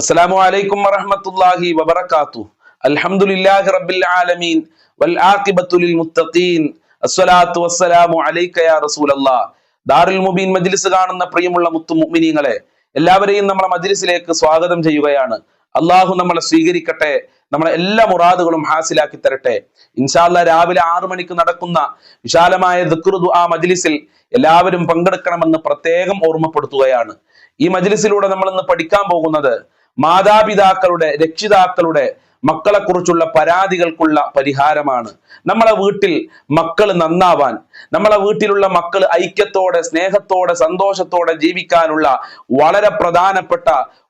അസ്സലാമു അലൈക്കും വറഹ്മത്തുള്ളാഹി വബറകാതുഹു. അൽഹംദുലില്ലാഹി റബ്ബിൽ ആലമീൻ. വൽ ആഖിബത്തു ലിൽ മുത്തഖീൻ. അസ്സലാത്തു വസ്സലാമു അലൈക യാ റസൂലല്ലാഹ്. ദാറുൽ മുബീൻ മജ്ലിസ് കാണുന്ന പ്രിയമുള്ള മുത്തു മുഅ്മിനീങ്ങളെ എല്ലാവരെയും നമ്മളെ മജ്ലിസിലേക്ക് സ്വാഗതം ചെയ്യുകയാണ്. അള്ളാഹു നമ്മളെ സ്വീകരിക്കട്ടെ. നമ്മളെ എല്ലാ മുറാദുകളും ഹാസിലാക്കി തരട്ടെ. ഇൻഷാല്ല രാവിലെ ആറു മണിക്ക് നടക്കുന്ന വിശാലമായ ദിക്റു ആ മജ്ലിസിൽ എല്ലാവരും പങ്കെടുക്കണമെന്ന് പ്രത്യേകം ഓർമ്മപ്പെടുത്തുകയാണ്. ഈ മജ്ലിസിലൂടെ നമ്മൾ ഇന്ന് പഠിക്കാൻ പോകുന്നത് മാതാപിതാക്കളുടെ രക്ഷിതാക്കളുടെ മക്കളെക്കുറിച്ചുള്ള പരാതികൾക്കുള്ള പരിഹാരമാണ്. നമ്മളെ വീട്ടിൽ മക്കൾ നന്നാവാൻ നമ്മളെ വീട്ടിലുള്ള മക്കൾ ഐക്യത്തോടെ സ്നേഹത്തോടെ സന്തോഷത്തോടെ ജീവിക്കാനുള്ള വളരെ പ്രധാനപ്പെട്ട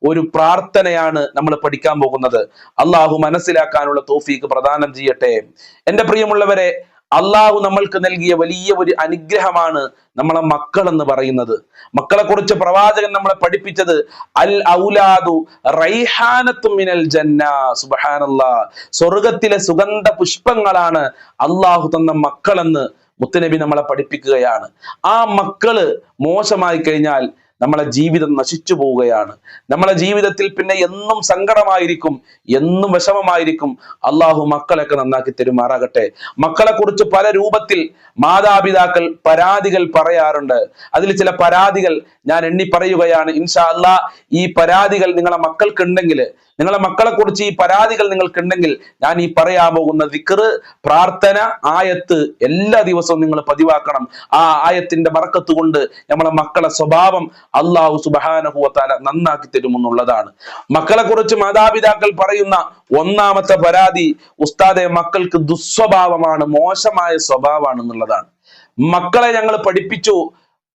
ഒരു പ്രാർത്ഥനയാണ് നമ്മൾ പഠിക്കാൻ പോകുന്നത്. അള്ളാഹു മനസ്സിലാക്കാനുള്ള തോഫീക്ക് പ്രദാനം ചെയ്യട്ടെ. എന്റെ പ്രിയമുള്ളവരെ അള്ളാഹു നമ്മൾക്ക് നൽകിയ വലിയ ഒരു അനുഗ്രഹമാണ് നമ്മളെ മക്കൾ എന്ന് പറയുന്നത്. മക്കളെ കുറിച്ച് പ്രവാചകൻ നമ്മളെ പഠിപ്പിച്ചത് അൽ ഔലാദു റൈഹാനത്തും മിനൽ ജന്ന സുബഹാനല്ലാ. സ്വർഗത്തിലെ സുഗന്ധ പുഷ്പങ്ങളാണ് അള്ളാഹു തന്ന മക്കളെന്ന് മുത്തനബി നമ്മളെ പഠിപ്പിക്കുകയാണ്. ആ മക്കൾ മോശമായി കഴിഞ്ഞാൽ നമ്മളെ ജീവിതം നശിച്ചു പോവുകയാണ്. നമ്മളെ ജീവിതത്തിൽ പിന്നെ എന്നും സങ്കടമായിരിക്കും എന്നും വിഷമമായിരിക്കും. അള്ളാഹു മക്കളൊക്കെ നന്നാക്കി തരുമാറാകട്ടെ. മക്കളെ കുറിച്ച് പല രൂപത്തിൽ മാതാപിതാക്കൾ പരാതികൾ പറയാറുണ്ട്. അതിൽ ചില പരാതികൾ ഞാൻ എണ്ണി പറയുകയാണ് ഇൻഷാ അല്ലാ ഈ പരാതികൾ നിങ്ങളെ മക്കൾക്കുണ്ടെങ്കിൽ നിങ്ങളെ മക്കളെ കുറിച്ച് ഈ പരാതികൾ നിങ്ങൾക്കുണ്ടെങ്കിൽ ഞാൻ ഈ പറയാൻ പോകുന്ന വിക്റ് പ്രാർത്ഥന ആയത്ത് എല്ലാ ദിവസവും നിങ്ങൾ പതിവാക്കണം. ആ ആയത്തിന്റെ ബറക്കത്ത് കൊണ്ട് നമ്മളെ മക്കളെ സ്വഭാവം അള്ളാഹു സുബാനഹുവത്താല നന്നാക്കി തരുമെന്നുള്ളതാണ് മക്കളെ കുറിച്ച് മാതാപിതാക്കൾ പറയുന്ന ഒന്നാമത്തെ പരാതി ഉസ്താദെ മക്കൾക്ക് ദുസ്വഭാവമാണ് മോശമായ സ്വഭാവമാണ് എന്നുള്ളതാണ് മക്കളെ ഞങ്ങൾ പഠിപ്പിച്ചു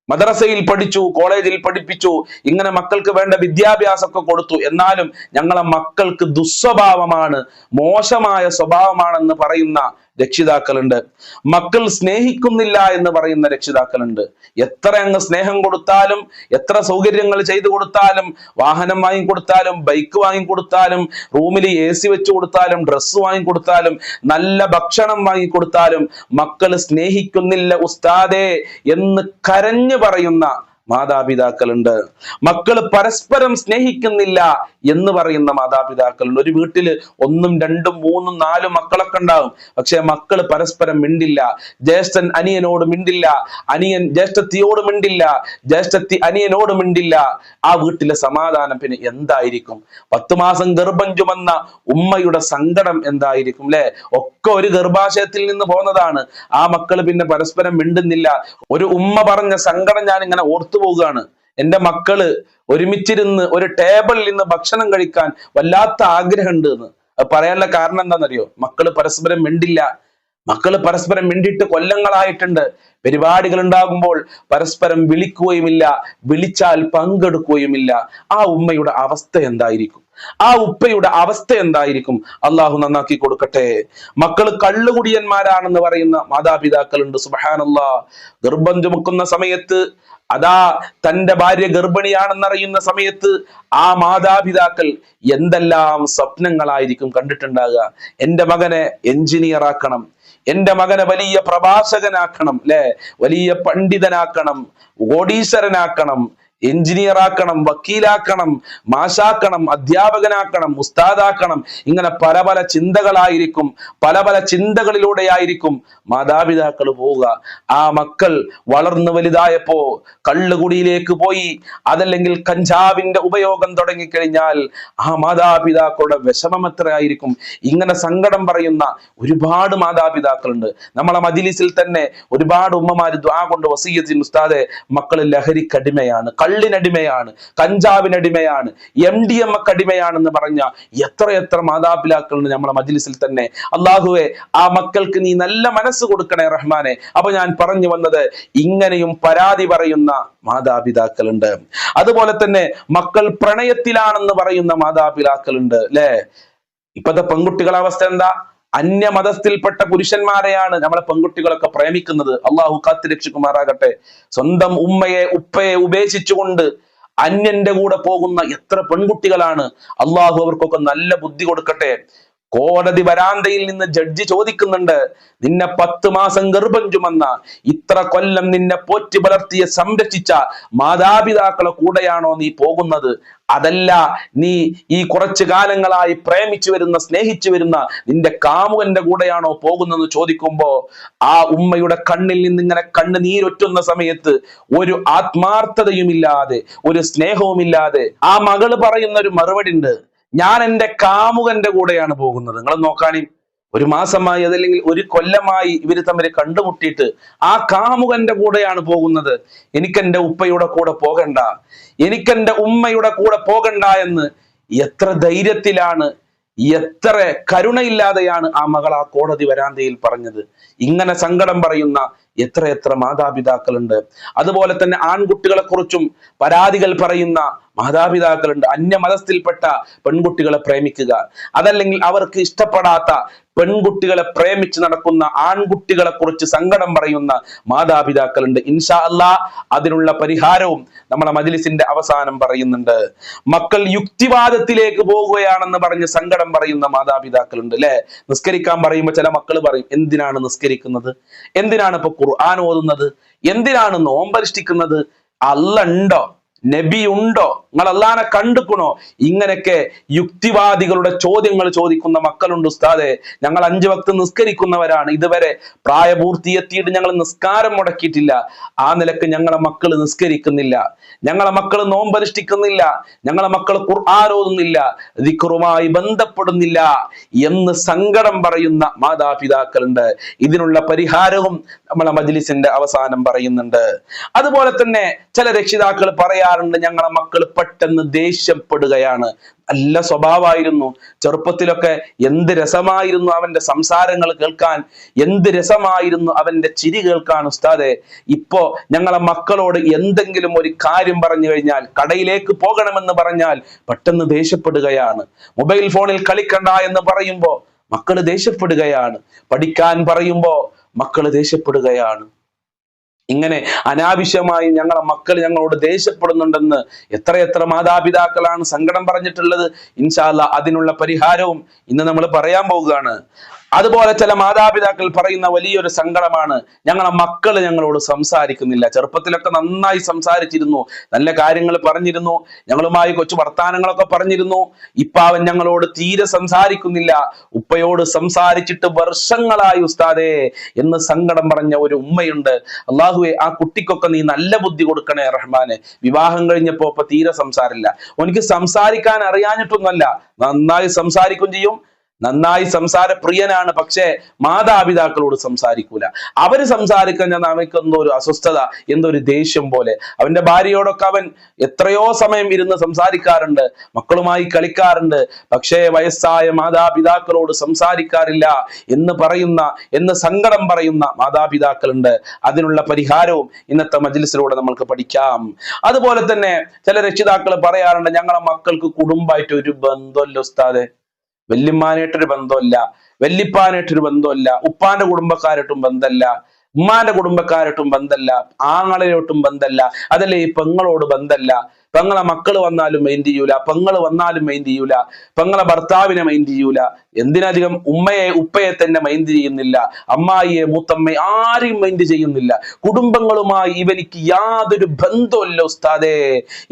മദ്രസയിൽ പഠിച്ചു കോളേജിൽ പഠിപ്പിച്ചു ഇങ്ങനെ മക്കൾക്ക് വേണ്ട വിദ്യാഭ്യാസമൊക്കെ കൊടുത്തു. എന്നാലും ഞങ്ങളെ മക്കൾക്ക് ദുസ്വഭാവമാണ് മോശമായ സ്വഭാവമാണെന്ന് പറയുന്ന രക്ഷിതാക്കളുണ്ട്. മക്കൾ സ്നേഹിക്കുന്നില്ല എന്ന് പറയുന്ന രക്ഷിതാക്കളുണ്ട്. എത്ര അങ്ങ് സ്നേഹം കൊടുത്താലും എത്ര സൗകര്യങ്ങൾ ചെയ്തു കൊടുത്താലും വാഹനം വാങ്ങിക്കൊടുത്താലും ബൈക്ക് വാങ്ങിക്കൊടുത്താലും റൂമിൽ എ സി വെച്ച് കൊടുത്താലും ഡ്രസ്സ് വാങ്ങിക്കൊടുത്താലും നല്ല ഭക്ഷണം വാങ്ങിക്കൊടുത്താലും മക്കൾ സ്നേഹിക്കുന്നില്ല ഉസ്താദേ എന്ന് കരഞ്ഞു പറയുന്ന മാതാപിതാക്കളുണ്ട്. മക്കൾ പരസ്പരം സ്നേഹിക്കുന്നില്ല എന്ന് പറയുന്ന മാതാപിതാക്കളുണ്ട്. ഒരു വീട്ടിൽ ഒന്നും രണ്ടും മൂന്നും നാലും മക്കളൊക്കെ ഉണ്ടാവും. പക്ഷെ മക്കൾ പരസ്പരം മിണ്ടില്ല. ജ്യേഷ്ഠൻ അനിയനോട് മിണ്ടില്ല. അനിയൻ ജ്യേഷ്ഠത്തിയോട് മിണ്ടില്ല. ജ്യേഷ്ഠത്തി അനിയനോട് മിണ്ടില്ല. ആ വീട്ടിലെ സമാധാനം പിന്നെ എന്തായിരിക്കും? പത്തു മാസം ഗർഭം ചുമന്ന ഉമ്മയുടെ സങ്കടം എന്തായിരിക്കും അല്ലെ ഒക്കെ ഒരു ഗർഭാശയത്തിൽ നിന്ന് പോന്നതാണ് ആ മക്കൾ പിന്നെ പരസ്പരം മിണ്ടുന്നില്ല. ഒരു ഉമ്മ പറഞ്ഞ സങ്കടം ഞാൻ ഇങ്ങനെ ഓർത്തു പോവുകയാണ്. എന്റെ മക്കൾ ഒരുമിച്ചിരുന്ന് ഒരു ടേബിളിൽ നിന്ന് ഭക്ഷണം കഴിക്കാൻ വല്ലാത്ത ആഗ്രഹമുണ്ട് എന്ന്. പറയാനുള്ള കാരണം എന്താണെന്നറിയോ? മക്കൾ പരസ്പരം മിണ്ടില്ല. മക്കൾ പരസ്പരം മിണ്ടിട്ട് കൊല്ലങ്ങളായിട്ടുണ്ട്. പരിപാടികൾ ഉണ്ടാകുമ്പോൾ പരസ്പരം വിളിക്കുകയുമില്ല. വിളിച്ചാൽ പങ്കെടുക്കുകയുമില്ല. ആ ഉമ്മയുടെ അവസ്ഥ എന്തായിരിക്കും? ആ ഉപ്പയുടെ അവസ്ഥ എന്തായിരിക്കും? അള്ളാഹു നന്നാക്കി കൊടുക്കട്ടെ. മക്കൾ കള്ളുകുടിയന്മാരാണെന്ന് പറയുന്ന മാതാപിതാക്കളുണ്ട്. സുബഹാനല്ല. ഗർഭം ചുമക്കുന്ന സമയത്ത് അതാ തന്റെ ഭാര്യ ഗർഭിണിയാണെന്നറിയുന്ന സമയത്ത് ആ മാതാപിതാക്കൾ എന്തെല്ലാം സ്വപ്നങ്ങളായിരിക്കും കണ്ടിട്ടുണ്ടാകുക. എന്റെ മകനെ എഞ്ചിനീയർ ആക്കണം. എന്റെ മകനെ വലിയ പ്രഭാഷകനാക്കണം അല്ലെ വലിയ പണ്ഡിതനാക്കണം കോടീശ്വരനാക്കണം എഞ്ചിനീയർ ആക്കണം വക്കീലാക്കണം മാഷാക്കണം അധ്യാപകനാക്കണം ഉസ്താദാക്കണം. ഇങ്ങനെ പല പല ചിന്തകളായിരിക്കും പല പല ചിന്തകളിലൂടെയായിരിക്കും മാതാപിതാക്കൾ പോവുക. ആ മക്കൾ വളർന്നു വലുതായപ്പോ കള്ളുകുടിയിലേക്ക് പോയി അതല്ലെങ്കിൽ കഞ്ചാവിന്റെ ഉപയോഗം തുടങ്ങിക്കഴിഞ്ഞാൽ ആ മാതാപിതാക്കളുടെ വിഷമം എത്രയായിരിക്കും? ഇങ്ങനെ സങ്കടം പറയുന്ന ഒരുപാട് മാതാപിതാക്കളുണ്ട്. നമ്മളെ മജിലിസിൽ തന്നെ ഒരുപാട് ഉമ്മമാര് ദ്വാ കൊണ്ട് വസീയത്തിൻ ഉസ്താദെ മക്കൾ ലഹരിക്കടിമയാണ് കള്ളിനടിമയാണ് കഞ്ചാവിനടിമയാണ് എം ഡി എം ഒക്കെ അടിമയാണെന്ന് പറഞ്ഞ എത്രയെത്ര മാതാപിതാക്കളുണ്ട് നമ്മളെ മജ്ലിസിൽ തന്നെ. അള്ളാഹുവെ ആ മക്കൾക്ക് നീ നല്ല മനസ്സ് കൊടുക്കണേ റഹ്മാനെ. അപ്പൊ ഞാൻ പറഞ്ഞു വന്നത് ഇങ്ങനെയും പരാതി പറയുന്ന മാതാപിതാക്കളുണ്ട്. അതുപോലെ തന്നെ മക്കൾ പ്രണയത്തിലാണെന്ന് പറയുന്ന മാതാപിതാക്കളുണ്ട് അല്ലെ? ഇപ്പത്തെ പെൺകുട്ടികളുടെ അവസ്ഥ എന്താ? അന്യമതസ്ഥിൽപ്പെട്ട പുരുഷന്മാരെയാണ് നമ്മളെ പെൺകുട്ടികളൊക്കെ പ്രേമിക്കുന്നത്. അള്ളാഹു കാത്തി രക്ഷിക്കുമാറാകട്ടെ. സ്വന്തം ഉമ്മയെ ഉപ്പയെ ഉപേക്ഷിച്ചുകൊണ്ട് അന്യന്റെ കൂടെ പോകുന്ന എത്ര പെൺകുട്ടികളാണ്. അള്ളാഹു അവർക്കൊക്കെ നല്ല ബുദ്ധി കൊടുക്കട്ടെ. കോടതി വരാന്തയിൽ നിന്ന് ജഡ്ജി ചോദിക്കുന്നുണ്ട് നിന്നെ പത്ത് മാസം ഗർഭം ചുമന്ന ഇത്ര കൊല്ലം നിന്നെ പോറ്റി വളർത്തിയ സംരക്ഷിച്ച മാതാപിതാക്കളെ കൂടെയാണോ നീ പോകുന്നത്? അതല്ല നീ ഈ കുറച്ചു കാലങ്ങളായി പ്രേമിച്ചു വരുന്ന സ്നേഹിച്ചു വരുന്ന നിന്റെ കാമുകന്റെ കൂടെയാണോ പോകുന്നതെന്ന് ചോദിക്കുമ്പോ ആ ഉമ്മയുടെ കണ്ണിൽ നിന്ന് ഇങ്ങനെ കണ്ണ് നീരൊറ്റുന്ന സമയത്ത് ഒരു ആത്മാർത്ഥതയുമില്ലാതെ ഒരു സ്നേഹവുമില്ലാതെ ആ മകൾ പറയുന്ന ഒരു മറുപടി ഉണ്ട്. ഞാൻ എന്റെ കാമുകന്റെ കൂടെയാണ് പോകുന്നത്. നിങ്ങൾ നോക്കാണി ഒരു മാസമായി അതല്ലെങ്കിൽ ഒരു കൊല്ലമായി ഇവർ തമ്മിൽ കണ്ടുമുട്ടിയിട്ട് ആ കാമുകന്റെ കൂടെയാണ് പോകുന്നത്. എനിക്കെന്റെ ഉപ്പയുടെ കൂടെ പോകണ്ട. എനിക്കെന്റെ ഉമ്മയുടെ കൂടെ പോകണ്ട എന്ന് എത്ര ധൈര്യത്തിലാണ് എത്ര കരുണയില്ലാതെയാണ് ആ മകൾ ആ കോടതി വരാന്തയിൽ പറഞ്ഞത്. ഇങ്ങനെ സങ്കടം പറയുന്ന എത്ര എത്ര മാതാപിതാക്കളുണ്ട്. അതുപോലെ തന്നെ ആൺകുട്ടികളെ കുറിച്ചും പരാതികൾ പറയുന്ന മാതാപിതാക്കളുണ്ട്. അന്യമതസ്ഥയിൽപ്പെട്ട പെൺകുട്ടികളെ പ്രേമിക്കുക. അതല്ലെങ്കിൽ അവർക്ക് ഇഷ്ടപ്പെടാത്ത പെൺകുട്ടികളെ പ്രേമിച്ച് നടക്കുന്ന ആൺകുട്ടികളെ കുറിച്ച് സങ്കടം പറയുന്ന മാതാപിതാക്കളുണ്ട്. ഇൻഷാ അല്ലാ അതിനുള്ള പരിഹാരവും നമ്മളെ മജിലിസിന്റെ അവസാനം പറയുന്നുണ്ട്. മക്കൾ യുക്തിവാദത്തിലേക്ക് പോവുകയാണെന്ന് പറഞ്ഞ് സങ്കടം പറയുന്ന മാതാപിതാക്കളുണ്ട് അല്ലെ? നിസ്കരിക്കാൻ പറയുമ്പോൾ ചില മക്കൾ പറയും എന്തിനാണ് നിസ്കരിക്കുന്നത്? എന്തിനാണ് ഇപ്പൊ ഖുർആൻ ഓതുന്നത്? എന്തിനാണ് നോമ്പനുഷ്ഠിക്കുന്നത്? അല്ല ഉണ്ടോ നബി ഉണ്ടോ നിങ്ങൾ അള്ളാനെ കണ്ടുക്കണോ? ഇങ്ങനെയൊക്കെ യുക്തിവാദികളുടെ ചോദ്യങ്ങൾ ചോദിക്കുന്ന മക്കളുണ്ട് ഉസ്താദെ. ഞങ്ങൾ അഞ്ചു വക്ത് നിസ്കരിക്കുന്നവരാണ്. ഇതുവരെ പ്രായപൂർത്തി എത്തിയിട്ട് ഞങ്ങൾ നിസ്കാരം മുടക്കിയിട്ടില്ല. ആ നിലയ്ക്ക് ഞങ്ങളെ മക്കൾ നിസ്കരിക്കുന്നില്ല. ഞങ്ങളെ മക്കൾ നോമ്പനുഷ്ഠിക്കുന്നില്ല. ഞങ്ങളെ മക്കൾ ഖുർആാനോതുന്നില്ല ദിക്റുമായി ബന്ധപ്പെടുന്നില്ല എന്ന് സങ്കടം പറയുന്ന മാതാപിതാക്കളുണ്ട്. ഇതിനുള്ള പരിഹാരവും നമ്മളെ മജ്ലിസിന്റെ അവസാനം പറയുന്നുണ്ട്. അതുപോലെ തന്നെ ചില രക്ഷിതാക്കൾ പറയാറുണ്ട് ഞങ്ങളെ മക്കൾ പെട്ടെന്ന് ദേഷ്യപ്പെടുകയാണ്. നല്ല സ്വഭാവമായിരുന്നു. ചെറുപ്പത്തിലൊക്കെ എന്ത് രസമായിരുന്നു അവന്റെ സംസാരങ്ങൾ കേൾക്കാൻ. എന്ത് രസമായിരുന്നു അവന്റെ ചിരി കേൾക്കാൻ ഉസ്താദെ. ഇപ്പോ ഞങ്ങളെ മക്കളോട് എന്തെങ്കിലും ഒരു കാര്യം പറഞ്ഞു കഴിഞ്ഞാൽ കടയിലേക്ക് പോകണമെന്ന് പറഞ്ഞാൽ പെട്ടെന്ന് ദേഷ്യപ്പെടുകയാണ്. മൊബൈൽ ഫോണിൽ കളിക്കണ്ട എന്ന് പറയുമ്പോൾ മക്കൾ ദേഷ്യപ്പെടുകയാണ്. പഠിക്കാൻ പറയുമ്പോൾ മക്കൾ ദേഷ്യപ്പെടുകയാണ്. ഇങ്ങനെ അനാവശ്യമായി ഞങ്ങളെ മക്കൾ ഞങ്ങളോട് ദേഷ്യപ്പെടുന്നുണ്ടെന്ന് എത്രയെത്ര മാതാപിതാക്കളാണ് സങ്കടം പറഞ്ഞിട്ടുള്ളത്. ഇൻഷാല്ല അതിനുള്ള പരിഹാരവും ഇന്ന് നമ്മൾ പറയാൻ പോവുകയാണ്. അതുപോലെ ചില മാതാപിതാക്കൾ പറയുന്ന വലിയൊരു സങ്കടമാണ്. ഞങ്ങളെ മക്കൾ ഞങ്ങളോട് സംസാരിക്കുന്നില്ല. ചെറുപ്പത്തിലൊക്കെ നന്നായി സംസാരിച്ചിരുന്നു. നല്ല കാര്യങ്ങൾ പറഞ്ഞിരുന്നു. ഞങ്ങളുമായി കൊച്ചു വർത്താനങ്ങളൊക്കെ പറഞ്ഞിരുന്നു. ഇപ്പൊ അവൻ ഞങ്ങളോട് തീരെ സംസാരിക്കുന്നില്ല. ഉപ്പയോട് സംസാരിച്ചിട്ട് വർഷങ്ങളായി ഉസ്താദേ എന്ന് സങ്കടം പറഞ്ഞ ഒരു ഉമ്മയുണ്ട്. അള്ളാഹുവെ ആ കുട്ടിക്കൊക്കെ നീ നല്ല ബുദ്ധി കൊടുക്കണേ റഹ്മാന്. വിവാഹം കഴിഞ്ഞപ്പോ ഇപ്പൊ തീരെ സംസാരില്ല. എനിക്ക് സംസാരിക്കാൻ അറിയാഞ്ഞിട്ടൊന്നല്ല നന്നായി സംസാരിക്കും ചെയ്യും. നന്നായി സംസാര പ്രിയനാണ് പക്ഷേ മാതാപിതാക്കളോട് സംസാരിക്കൂല. അവർ സംസാരിക്കാൻ ഞാൻ അവയ്ക്ക് എന്തോ ഒരു അസ്വസ്ഥത എന്തോ ഒരു ദേഷ്യം പോലെ. അവന്റെ ഭാര്യയോടൊക്കെ അവൻ എത്രയോ സമയം ഇരുന്ന് സംസാരിക്കാറുണ്ട്. മക്കളുമായി കളിക്കാറുണ്ട്. പക്ഷേ വയസ്സായ മാതാപിതാക്കളോട് സംസാരിക്കാറില്ല എന്ന് പറയുന്ന എന്ന് സങ്കടം പറയുന്ന മാതാപിതാക്കളുണ്ട്. അതിനുള്ള പരിഹാരവും ഇന്നത്തെ മജിലിസിലൂടെ നമ്മൾക്ക് പഠിക്കാം. അതുപോലെ തന്നെ ചില രക്ഷിതാക്കൾ പറയാറുണ്ട് ഞങ്ങളെ മക്കൾക്ക് കുടുംബമായിട്ട് ഒരു ബന്ധമല്ല ഉസ്താദെ. വല്യമ്മാനായിട്ടൊരു ബന്ധമല്ല വല്യപ്പാനായിട്ടൊരു ബന്ധമല്ല ഉപ്പാന്റെ കുടുംബക്കാരായിട്ടും ബന്ധമല്ല ഉമ്മാന്റെ കുടുംബക്കാരായിട്ടും ബന്ധമല്ല ആങ്ങളിലോട്ടും ബന്ധമല്ല അതല്ലേ ഈ പെങ്ങളോട് ബന്ധമല്ല പെങ്ങളെ മക്കൾ വന്നാലും മൈൻഡ് ചെയ്യൂല പെങ്ങൾ വന്നാലും മൈൻഡ് ചെയ്യൂല പെങ്ങളെ ഭർത്താവിനെ മൈൻഡ് ചെയ്യൂല. എന്തിനധികം ഉമ്മയെ ഉപ്പയെ തന്നെ മൈൻഡ് ചെയ്യുന്നില്ല അമ്മായിയെ മൂത്തമ്മയെ ആരെയും മൈൻഡ് ചെയ്യുന്നില്ല. കുടുംബങ്ങളുമായി ഇവനിക്ക് യാതൊരു ബന്ധമില്ല ഉസ്താദേ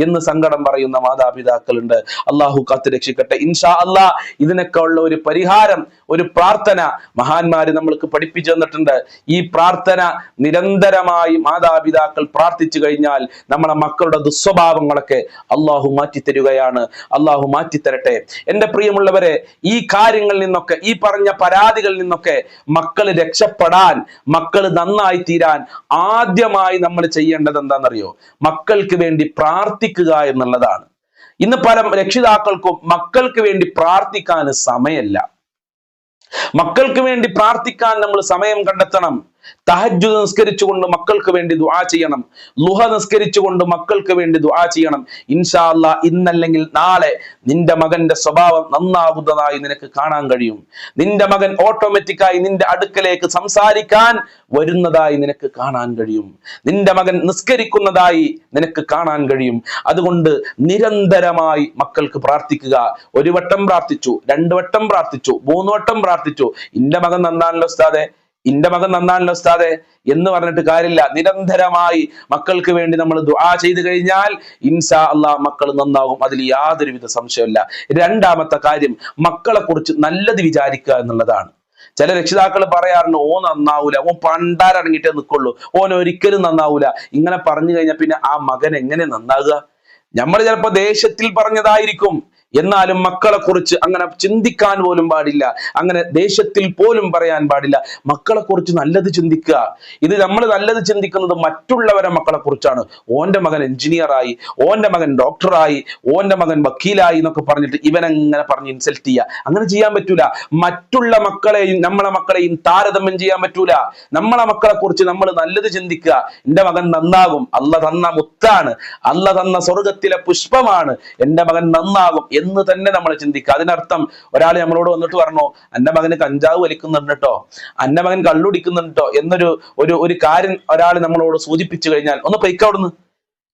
എന്ന് സങ്കടം പറയുന്ന മാതാപിതാക്കളുണ്ട്. അള്ളാഹു കാത്തു രക്ഷിക്കട്ടെ. ഇൻഷാ അല്ലാ ഇതിനൊക്കെ ഉള്ള ഒരു പരിഹാരം ഒരു പ്രാർത്ഥന മഹാന്മാര് നമ്മൾക്ക് പഠിപ്പിച്ചു തന്നിട്ടുണ്ട്. ഈ പ്രാർത്ഥന നിരന്തരമായി മാതാപിതാക്കൾ പ്രാർത്ഥിച്ചു കഴിഞ്ഞാൽ നമ്മളെ മക്കളുടെ ദുസ്വഭാവങ്ങളൊക്കെ അള്ളാഹു മാറ്റിത്തരുകയാണ്. അള്ളാഹു മാറ്റിത്തരട്ടെ. എന്റെ പ്രിയമുള്ളവരെ ഈ കാര്യങ്ങളിൽ നിന്നൊക്കെ ഈ പറഞ്ഞ പരാതികളിൽ നിന്നൊക്കെ മക്കൾ രക്ഷപ്പെടാൻ മക്കൾ നന്നായി തീരാൻ ആദ്യമായി നമ്മൾ ചെയ്യേണ്ടത് എന്താണെന്നറിയോ? മക്കൾക്ക് വേണ്ടി പ്രാർത്ഥിക്കുക എന്നുള്ളതാണ്. ഇന്ന് പല രക്ഷിതാക്കൾക്കും മക്കൾക്ക് വേണ്ടി പ്രാർത്ഥിക്കാൻ സമയമല്ല. മക്കൾക്ക് വേണ്ടി പ്രാർത്ഥിക്കാൻ നമ്മൾ സമയം കണ്ടെത്തണം. തഹജ്ജുദ് നിസ്കരിച്ചുകൊണ്ട് മക്കൾക്ക് വേണ്ടി ദുആ ചെയ്യണം. ലുഹ നിസ്കരിച്ചുകൊണ്ട് മക്കൾക്ക് വേണ്ടി ദുആ ചെയ്യണം. ഇൻഷാ അല്ലാ ഇന്നല്ലെങ്കിൽ നാളെ നിന്റെ മകന്റെ സ്വഭാവം നന്നാകുന്നതായി നിനക്ക് കാണാൻ കഴിയും. നിന്റെ മകൻ ഓട്ടോമാറ്റിക്കായി നിന്റെ അടുക്കലേക്ക് സംസാരിക്കാൻ വരുന്നതായി നിനക്ക് കാണാൻ കഴിയും. നിന്റെ മകൻ നിസ്കരിക്കുന്നതായി നിനക്ക് കാണാൻ കഴിയും. അതുകൊണ്ട് നിരന്തരമായി മക്കൾക്ക് പ്രാർത്ഥിക്കുക. ഒരു വട്ടം പ്രാർത്ഥിച്ചു രണ്ടു വട്ടം പ്രാർത്ഥിച്ചു മൂന്ന് വട്ടം പ്രാർത്ഥിച്ചു. ഇന്റെ മകൻ നന്നാണല്ലോ ഉസ്താദെ. ഇന്റെ മകൻ നന്നാണല്ലോ ഉസ്താദെ എന്ന് പറഞ്ഞിട്ട് കാര്യമില്ല. നിരന്തരമായി മക്കൾക്ക് വേണ്ടി നമ്മൾ ദുആ ചെയ്തു കഴിഞ്ഞാൽ ഇൻസാ അള്ളാ മക്കൾ നന്നാകും അതിൽ യാതൊരുവിധ സംശയമില്ല രണ്ടാമത്തെ കാര്യം മക്കളെ കുറിച്ച് നല്ലത് വിചാരിക്കുക എന്നുള്ളതാണ്. ചില രക്ഷിതാക്കൾ പറയാറുണ്ട് ഓ നന്നാവൂല. ഓ പണ്ടാരടങ്ങിയിട്ടേ നിൽക്കുള്ളൂ ഓൻ ഒരിക്കലും നന്നാവൂല. ഇങ്ങനെ പറഞ്ഞു കഴിഞ്ഞാൽ പിന്നെ ആ മകൻ എങ്ങനെ നന്നാകുക നമ്മൾ ചിലപ്പോ ദേശത്തിൽ പറഞ്ഞതായിരിക്കും. എന്നാലും മക്കളെ കുറിച്ച് അങ്ങനെ ചിന്തിക്കാൻ പോലും പാടില്ല. അങ്ങനെ ദേഷ്യത്തിൽ പോലും പറയാൻ പാടില്ല. മക്കളെ കുറിച്ച് നല്ലത് ചിന്തിക്കുക. ഇത് നമ്മൾ നല്ലത് ചിന്തിക്കുന്നത് മറ്റുള്ളവരെ മക്കളെ കുറിച്ചാണ് ഓന്റെ മകൻ എഞ്ചിനീയറായി ഓന്റെ മകൻ ഡോക്ടറായി ഓന്റെ മകൻ വക്കീലായി എന്നൊക്കെ പറഞ്ഞിട്ട് ഇവനെങ്ങനെ പറഞ്ഞ് ഇൻസൾട്ട് ചെയ്യുക? അങ്ങനെ ചെയ്യാൻ പറ്റൂല. മറ്റുള്ള മക്കളെയും നമ്മളെ മക്കളെയും താരതമ്യം ചെയ്യാൻ പറ്റൂല. നമ്മളെ മക്കളെ കുറിച്ച് നമ്മൾ നല്ലത് ചിന്തിക്കുക. എന്റെ മകൻ നന്നാകും. അല്ല തന്ന മുത്താണ്. അല്ല തന്ന സ്വർഗത്തിലെ പുഷ്പമാണ്. എന്റെ മകൻ നന്നാകും. എന്ന് തന്നെ നമ്മൾ ചിന്തിക്കുക. അതിനർത്ഥം ഒരാൾ നമ്മളോട് വന്നിട്ട് പറഞ്ഞു അന്റെ മകന് കഞ്ചാവ് വലിക്കുന്നുണ്ട് കേട്ടോ അന്റെ മകൻ കള്ളുടിക്കുന്നുണ്ട് കേട്ടോ എന്നൊരു ഒരു ഒരു കാര്യം ഒരാൾ നമ്മളോട് സൂചിപ്പിച്ചു കഴിഞ്ഞാൽ ഒന്ന് പൊയ്ക്ക അവിടുന്ന്.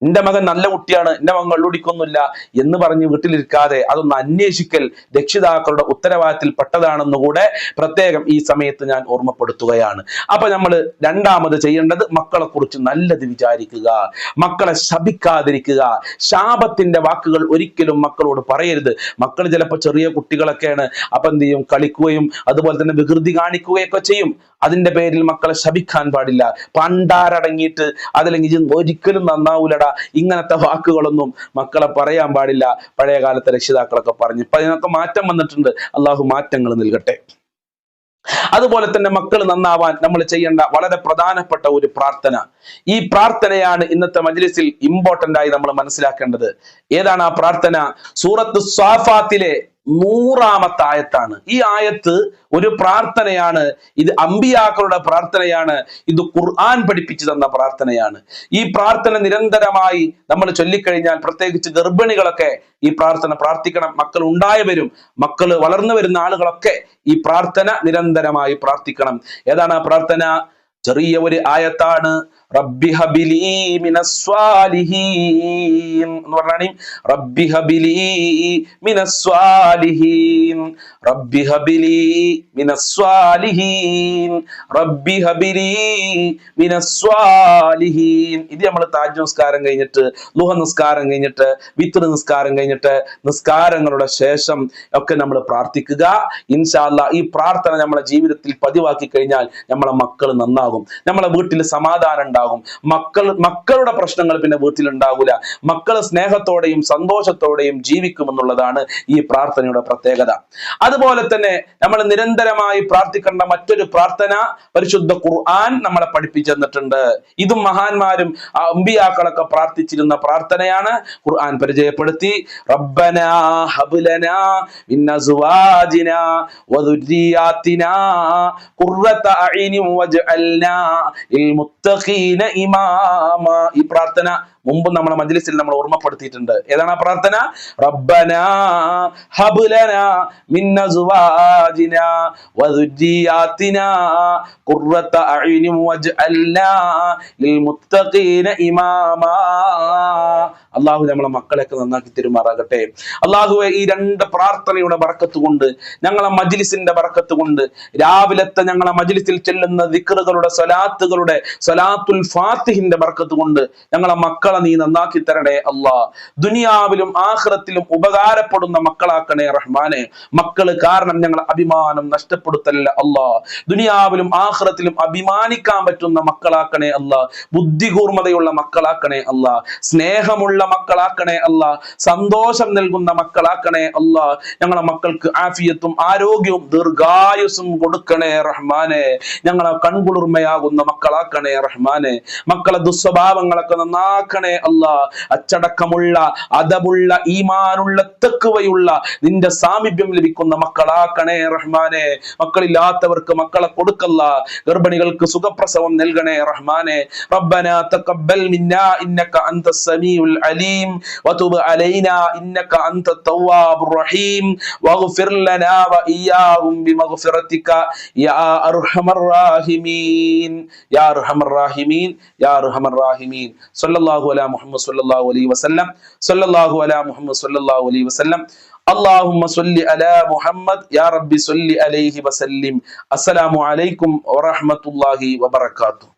എന്റെ മകൻ നല്ല കുട്ടിയാണ് എന്റെ മകൻ കള്ളുടിക്കൊന്നുമില്ല എന്ന് പറഞ്ഞ് വീട്ടിലിരിക്കാതെ അതൊന്ന് അന്വേഷിക്കൽ രക്ഷിതാക്കളുടെ ഉത്തരവാദിത്തത്തിൽ പെട്ടതാണെന്ന് കൂടെ പ്രത്യേകം ഈ സമയത്ത് ഞാൻ ഓർമ്മപ്പെടുത്തുകയാണ്. അപ്പൊ നമ്മൾ രണ്ടാമത് ചെയ്യേണ്ടത് മക്കളെ കുറിച്ച് നല്ലത് വിചാരിക്കുക മക്കളെ ശപിക്കാതിരിക്കുക. ശാപത്തിന്റെ വാക്കുകൾ ഒരിക്കലും മക്കളോട് പറയരുത്. മക്കൾ ചിലപ്പോൾ ചെറിയ കുട്ടികളൊക്കെയാണ് അപ്പൊ എന്ത് ചെയ്യും? കളിക്കുകയും അതുപോലെ തന്നെ വികൃതി കാണിക്കുകയൊക്കെ ചെയ്യും. അതിന്റെ പേരിൽ മക്കളെ ശപിക്കാൻ പാടില്ല. പണ്ടാരടങ്ങിയിട്ട് അതല്ലെങ്കിൽ ഒരിക്കലും നന്നാവൂലടാ. ഇങ്ങനത്തെ വാക്കുകളൊന്നും മക്കളെ പറയാൻ പാടില്ല. പഴയ കാലത്തെ രക്ഷിതാക്കളൊക്കെ പറഞ്ഞു. ഇപ്പൊ അതിനൊക്കെ മാറ്റം വന്നിട്ടുണ്ട്. അള്ളാഹു മാറ്റങ്ങൾ നൽകട്ടെ. അതുപോലെ തന്നെ മക്കൾ നന്നാവാൻ നമ്മൾ ചെയ്യേണ്ട വളരെ പ്രധാനപ്പെട്ട ഒരു പ്രാർത്ഥന. ഈ പ്രാർത്ഥനയാണ് ഇന്നത്തെ മജ്ലിസിൽ ഇമ്പോർട്ടന്റ് ആയി നമ്മൾ മനസ്സിലാക്കേണ്ടത്. ഏതാണ് ആ പ്രാർത്ഥന? സൂറത്ത് സ്വാഫാത്തിലെ നൂറാമത്തെ ആയത്താണ്. ഈ ആയത്ത് ഒരു പ്രാർത്ഥനയാണ്. ഇത് അമ്പിയാക്കളുടെ പ്രാർത്ഥനയാണ്. ഇത് ഖുർആൻ പഠിപ്പിച്ചു തന്ന പ്രാർത്ഥനയാണ്. ഈ പ്രാർത്ഥന നിരന്തരമായി നമ്മൾ ചൊല്ലിക്കഴിഞ്ഞാൽ പ്രത്യേകിച്ച് ഗർഭിണികളൊക്കെ ഈ പ്രാർത്ഥന പ്രാർത്ഥിക്കണം. മക്കൾ ഉണ്ടായവരും മക്കൾ വളർന്നു വരുന്ന ആളുകളൊക്കെ ഈ പ്രാർത്ഥന നിരന്തരമായി പ്രാർത്ഥിക്കണം. ഏതാണ് ആ പ്രാർത്ഥന? ചെറിയ ഒരു ആയത്താണ്. റബ്ബി ഹബിലി എന്ന് പറഞ്ഞാണ്. റബ്ബി ഹബിലി റബ്ബി ഹബിലി റബ്ബി ഹബിലി ഇത് നമ്മൾ താജ് നിസ്കാരം കഴിഞ്ഞിട്ട് ലുഹ നിസ്കാരം കഴിഞ്ഞിട്ട് വിത്ര നിസ്കാരം കഴിഞ്ഞിട്ട് നിസ്കാരങ്ങളുടെ ശേഷം ഒക്കെ നമ്മൾ പ്രാർത്ഥിക്കുക. ഇൻഷാല്ല ഈ പ്രാർത്ഥന നമ്മളെ ജീവിതത്തിൽ പതിവാക്കി കഴിഞ്ഞാൽ നമ്മളെ മക്കൾ നന്നാകും നമ്മളെ വീട്ടിൽ സമാധാനം ഉണ്ടാകും. മക്കൾ മക്കളുടെ പ്രശ്നങ്ങൾ പിന്നെ വീട്ടിൽ ഉണ്ടാകൂല. മക്കൾ സ്നേഹത്തോടെയും സന്തോഷത്തോടെയും ജീവിക്കുമെന്നുള്ളതാണ് ഈ പ്രാർത്ഥനയുടെ പ്രത്യേകത. അതുപോലെ തന്നെ നമ്മൾ നിരന്തരമായി പ്രാർത്ഥിക്കേണ്ട മറ്റൊരു പ്രാർത്ഥന പരിശുദ്ധ ഖുർആൻ നമ്മളെ പഠിപ്പിച്ചു തന്നിട്ടുണ്ട്. ഇതും മഹാന്മാരും അമ്പിയാക്കളൊക്കെ പ്രാർത്ഥിച്ചിരുന്ന പ്രാർത്ഥനയാണ് ഖുർആൻ പരിചയപ്പെടുത്തി. റബ്ബന ഹബുലന ഖുർറത മുത്തഖീന ഈ പ്രാർത്ഥന മുമ്പ് നമ്മളെ മജ്ലിസിൽ നമ്മൾ ഓർമ്മപ്പെടുത്തിയിട്ടുണ്ട്. ഏതാണ് ആ പ്രാർത്ഥന? റബ്ബന ഹബുലന മിന്ന ഖുർറത മുത്തഖീന അള്ളാഹു നമ്മളെ മക്കളെയൊക്കെ നന്നാക്കി തെരുമാറാകട്ടെ. അള്ളാഹുവെ ഈ രണ്ട് പ്രാർത്ഥനയുടെ ബറക്കത്ത് കൊണ്ട് ഞങ്ങളെ മജ്ലിസിന്റെ ബറക്കത്ത് കൊണ്ട് രാവിലത്തെ ഞങ്ങളെ മജ്ലിസിൽ ചെല്ലുന്ന ദിക്റുകളുടെ സ്വലാത്തുകളുടെ സ്വലാത്തുൽ ഫാത്തിഹിന്റെ ബർക്കത്ത് കൊണ്ട് ഞങ്ങളെ മക്കളെ നീ നന്നാക്കി തരണേ അള്ളാ ദുനിയാവിലും ആഖിറത്തിലും ഉപകാരപ്പെടുന്ന മക്കളാക്കണേ റഹ്മാനെ. മക്കൾ കാരണം ഞങ്ങൾ അഭിമാനം നഷ്ടപ്പെടുത്തല്ല അള്ളാ ദുനിയാവിലും ആഖിറത്തിലും അഭിമാനിക്കാൻ പറ്റുന്ന മക്കളാക്കണേ അള്ളാ ബുദ്ധികൂർമ്മതയുള്ള മക്കളാക്കണേ അള്ളാ സ്നേഹമുള്ള മക്കളാക്കണേ അല്ല. സന്തോഷം നൽകുന്ന മക്കളാക്കണേ അല്ല. ഞങ്ങളെ മക്കൾക്ക് ആഫിയത്തും ആരോഗ്യവും ദീർഘായുസും കൊടുക്കണേ റഹ്മാനെ. ഞങ്ങളെ കൺകുളിർമ നന്മയാകുന്ന മക്കളാക്കണേ റഹ്മാനെ മക്കളെ ദുസ്വഭാവങ്ങളൊക്കെ നന്നാക്കണേ അല്ല അച്ചടക്കമുള്ള അതമുള്ള ഈമാനുള്ള തെക്കുവയുള്ള നിന്റെ സാമീപ്യം ലഭിക്കുന്ന മക്കളാക്കണേ റഹ്മാനെ മക്കളില്ലാത്തവർക്ക് മക്കളെ കൊടുക്കല്ല ഗർഭിണികൾക്ക് സുഖപ്രസവം നൽകണേ റഹ്മാനെ ربنا تقبل منا انك انت السميع العليم وتب علينا انك انت التواب الرحيم واغفر لنا واياهم بمغفرتك يا ارحم الراحمين يا أرحم الراحمين. يا أرحم الراحمين. صلى الله على محمد صلى الله عليه وسلم. صلى الله على محمد صلى الله عليه وسلم. اللهم صل على محمد. يا ربي صل عليه وسلم. السلام عليكم ورحمة الله وبركاته.